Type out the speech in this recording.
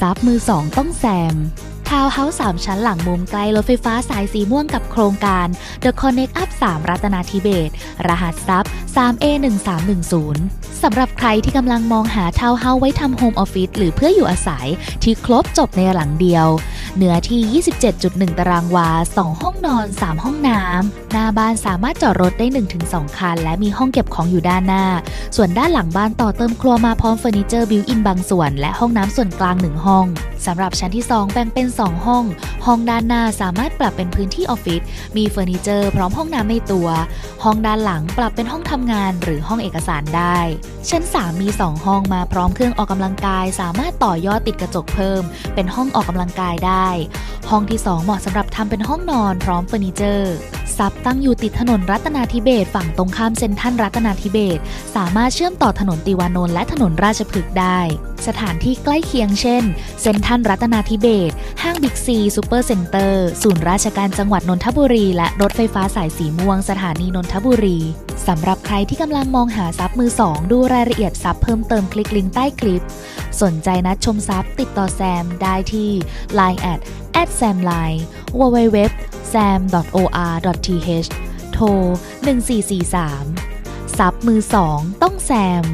ซับมือสองต้องแซมทาวน์เฮาส์สามชั้นหลังมุมใกล้รถไฟฟ้าสายสีม่วงกับโครงการ The Connect Up 3 รัตนาธิเบศรหัสซับ 3A1310 สำหรับใครที่กำลังมองหาทาวน์เฮาส์ไว้ทำโฮมออฟฟิศหรือเพื่ออยู่อาศัยที่ครบจบในหลังเดียว เนื้อที่ 27.1 ตารางวา 2 ห้องนอน 3 ห้องน้ำ หน้าบ้านสามารถจอดรถได้ 1-2 คัน และมีห้องเก็บของอยู่ด้านหน้า ส่วนด้านหลังบ้านต่อเติมครัวมาพร้อมเฟอร์นิเจอร์บิวอินบางส่วน และห้องน้ำส่วนกลาง 1 ห้อง สำหรับชั้นที่ 2 แบ่งเป็น 2 ห้อง ห้องด้านหน้าสามารถปรับเป็นพื้นที่ออฟฟิศ มีเฟอร์นิเจอร์พร้อมห้องน้ำในตัว ห้องด้านหลังปรับเป็นห้องทำงานหรือห้องเอกสารได้ ชั้น 3 มี 2 ห้องมาพร้อมเครื่องออกกำลังกาย สามารถต่อยอดติดกระจกเพิ่ม เป็นห้องออกกำลังกายได้ ห้องที่ 2 เหมาะสำหรับทำเป็นห้องนอนพร้อมเฟอร์นิเจอร์ ซับตั้งอยู่ติดถนนรัตนาธิเบศฝั่งตรงข้ามเซ็นทรัลรัตนาธิเบศสามารถเชื่อมต่อถนนติวานนท์และถนนราชพฤกษ์ได้ สถานที่ใกล้เคียงเช่น เซ็นทรัลรัตนาธิเบศห้างบิ๊กซีซูเปอร์เซ็นเตอร์ศูนย์ราชการจังหวัดนนทบุรี และรถไฟฟ้าสายสีม่วงสถานีนนทบุรีสำหรับใครที่กำลังมองหาซับมือสองดูรายละเอียดซับเพิ่มเติมคลิกลิงก์ใต้คลิป สนใจนัดชมซับติดต่อแซมได้ที่ Line at at sam line www th โทร 1443 ซับมือสองต้องแซม